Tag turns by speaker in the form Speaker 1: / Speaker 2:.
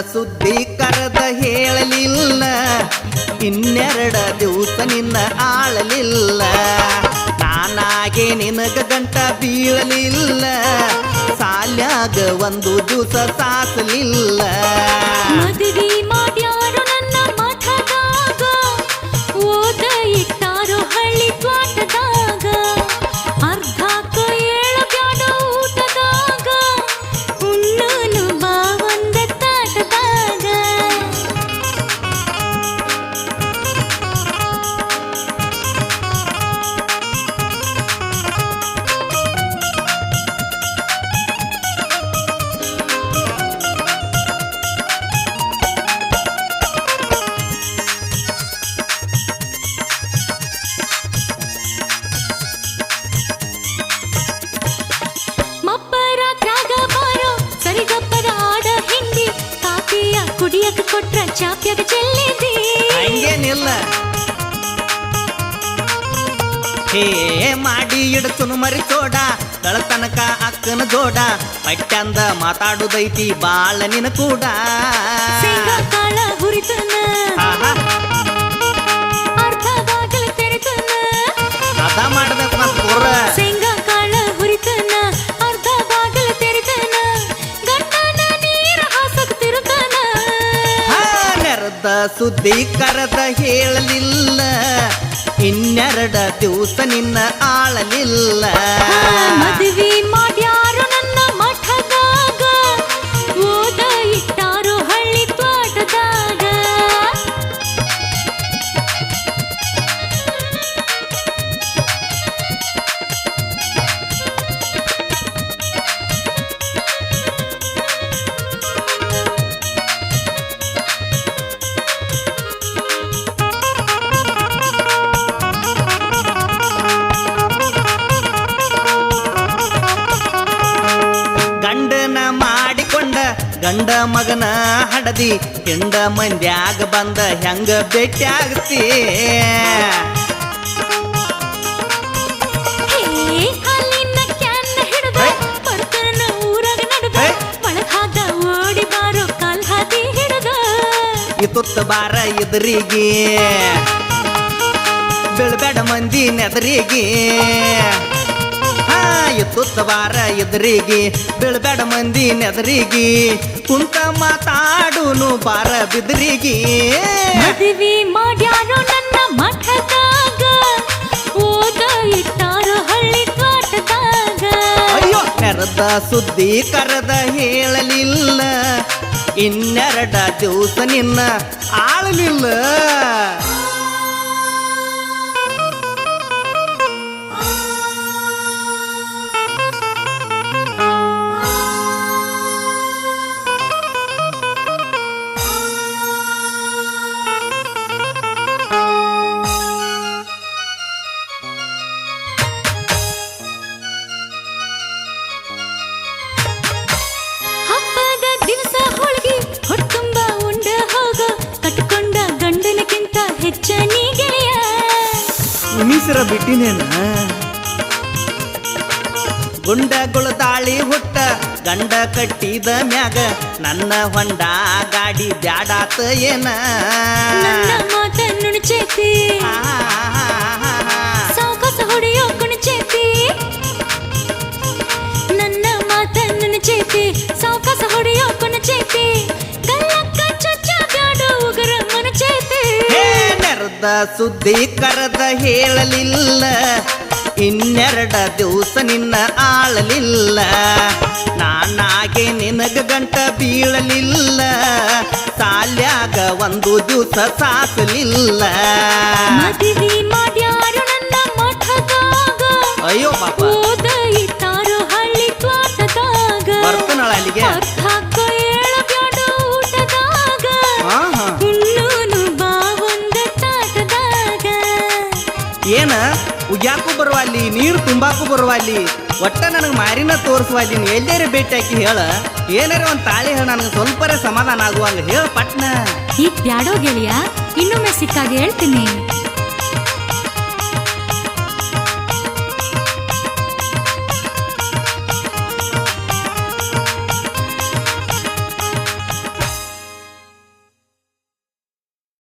Speaker 1: ಸುದ್ದಿ ಕರೆದ ಹೇಳಲಿಲ್ಲ. ಇನ್ನೆರಡ ದಿವಸ ನಿನ್ನ ಆಳಲಿಲ್ಲ. ನಾನಾಗೆ ನಿನಗ ಗಂಟ ಬೀಳಲಿಲ್ಲ. ಸಾಲ್ಯಾಗ ಒಂದು ದಿವಸ ಸಾಸಲಿಲ್ಲ.
Speaker 2: ಚಾಪ್ಯಾಗ ಚೆಲ್ಲಿದಿ
Speaker 1: ಹಂಗೇನಿಲ್ಲ. ಹೇ ಮಾಡಿ ಇಡತನು ಮರಿ ಚೋಡ ತನಕ ಅಕ್ಕನ ಜೋಡ ಪಟ್ಟಂದ ಮಾತಾಡುದೈತಿ ಬಾಳ ನಿನ ಕೂಡ
Speaker 2: ಹುರಿತನ.
Speaker 1: ನೆರೆದ ಸುದ್ದಿ ಕರೆದ ಹೇಳಲಿಲ್ಲ. ಇನ್ನೆರಡ ದಿವಸ ನಿನ್ನ ಆಳಲಿಲ್ಲ.
Speaker 2: ಮದುವೆ
Speaker 1: ಮಾಡಿಕೊಂಡ ಗಂಡ ಮಗನ ಹಡದಿ ಹೆಂಡ ಮಂದ್ಯಾಗ ಬಂದ ಹೆಂಗ ಭೇಟಿ ಆಗತಿ?
Speaker 2: ತುತ್ತ ಬಾರ
Speaker 1: ಎದುರಿಗೆ. ಬೆಳಬೇಡ ಮಂದಿ ನೆದರಿಗೆ. ಬಾರ ಎದುರಿಗೆ ಬೀಳ್ಬೇಡ ಮಂದಿ ನೆದರಿಗೆ ಕುಂತ ಮಾತಾಡುನು ಬಾರ ಬಿದ್ರಿಗೆ.
Speaker 2: ಮದುವೆ ಮಾಡ್ಯಾರೋ ನನ್ನ ಮಠದಾಗ ಓದ ಇಟ್ಟಾರೋ ಹಳ್ಳಿ ತೋಟದಾಗ.
Speaker 1: ಅಯ್ಯೋ ನೆರೆದ ಸುದ್ದಿ ಕರೆದ ಹೇಳಲಿಲ್ಲ ಇನ್ನೆರಡ ದಿವಸ ನಿನ್ನ ಆಳಲಿಲ್ಲ. ಮೀಸರ ಬಿಟ್ಟಿನೇನ? ಗುಂಡಗಳು ತಾಳಿ ಹುಟ್ಟ ಗಂಡ ಕಟ್ಟಿದ ಮ್ಯಾಗ ನನ್ನ ಹೊಂಡ ಗಾಡಿ ಬ್ಯಾಡಾತ ಏನ? ನೆರೆದ ಸುದ್ದಿ ಕರೆದ ಹೇಳಲಿಲ್ಲ. ಇನ್ನೆರಡ ದಿವಸ ನಿನ್ನ ಆಳಲಿಲ್ಲ. ನಾನಾಗೆ ನಿನಗ ಗಂಟ ಬೀಳಲಿಲ್ಲ. ಸಾಲ್ಯಾಗ ಒಂದು ದಿವಸ ಸಾಕಲಿಲ್ಲ. ಉಗ್ಯಾಕು ಬರುವಲ್ಲಿ ನೀರು ತುಂಬಾಕು ಬರುವಲ್ಲಿ ಒಟ್ಟ ನನಗೆ ಮಾರಿನ ತೋರಿಸುವಲ್ಲಿ ನೀ ಎಲ್ಲೇರೆ ಭೇಟಿ ಹಾಕಿ ಹೇಳ? ಏನಾರ ಒಂದು ತಾಳಿ ಹೇಳ, ನನಗೆ ಸ್ವಲ್ಪರ ಸಮಾಧಾನ ಆಗುವಂಗ ಹೇಳ ಪಟ್ನ.
Speaker 2: ಈ ಬ್ಯಾಡೋ ಗೆಳೆಯ, ಇನ್ನೊಮ್ಮೆ ಸಿಕ್ಕಾಗ ಹೇಳ್ತೀನಿ.